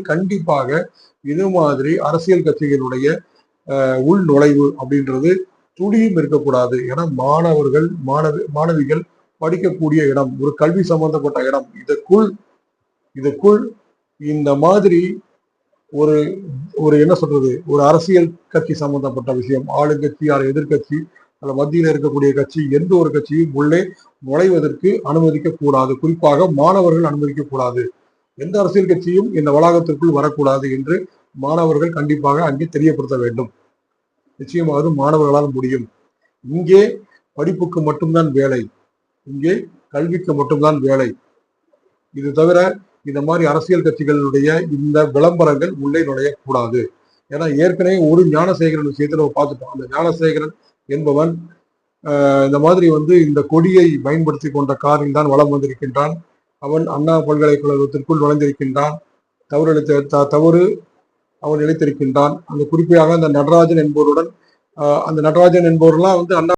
கண்டிப்பாக இது மாதிரி அரசியல் கட்சிகளுடைய உள் நுழைவு அப்படின்றது துளியும் இருக்கக்கூடாது. ஏன்னா மாணவர்கள் மாணவி மாணவிகள் படிக்கக்கூடிய இடம் ஒரு கல்வி சம்பந்தப்பட்ட இடம் இதற்குள் இதற்குள் இந்த மாதிரி ஒரு ஒரு என்ன சொல்றது ஒரு அரசியல் கட்சி சம்பந்தப்பட்ட விஷயம் ஆளுங்கட்சி அல்ல எதிர்கட்சி அல்ல மத்தியில் இருக்கக்கூடிய கட்சி எந்த ஒரு கட்சியும் உள்ளே நுழைவதற்கு அனுமதிக்க கூடாது குறிப்பாக மாணவர்கள் அனுமதிக்க கூடாது எந்த அரசியல் கட்சியும் இந்த வளாகத்திற்குள் வரக்கூடாது என்று மாணவர்கள் கண்டிப்பாக அங்கே தெரியப்படுத்த வேண்டும். நிச்சயமாக மாணவர்களால் முடியும். இங்கே படிப்புக்கு மட்டும்தான் வேலை. இங்கே கல்விக்கு மட்டும்தான் வேலை. இது தவிர இந்த மாதிரி அரசியல் கட்சிகளுடைய இந்த விளம்பரங்கள் உள்ளே நுழையக்கூடாது. ஏன்னா ஏற்கனவே ஒரு ஞானசேகரன் விஷயத்தை நம்ம பார்த்துட்டோம். அந்த ஞானசேகரன் என்பவன் இந்த மாதிரி வந்து இந்த கொடியை பயன்படுத்தி கொண்ட காரில் தான் வளம் வந்திருக்கின்றான். அவன் அண்ணா பல்கலைக்கழகத்திற்குள் நுழைந்திருக்கின்றான். தவறு இழைத்த தவறு அவன் இழைத்திருக்கின்றான் அந்த குறிப்பாக அந்த நடராஜன் என்பவருடன் அந்த நடராஜன் என்பவர்லாம் வந்து அண்ணா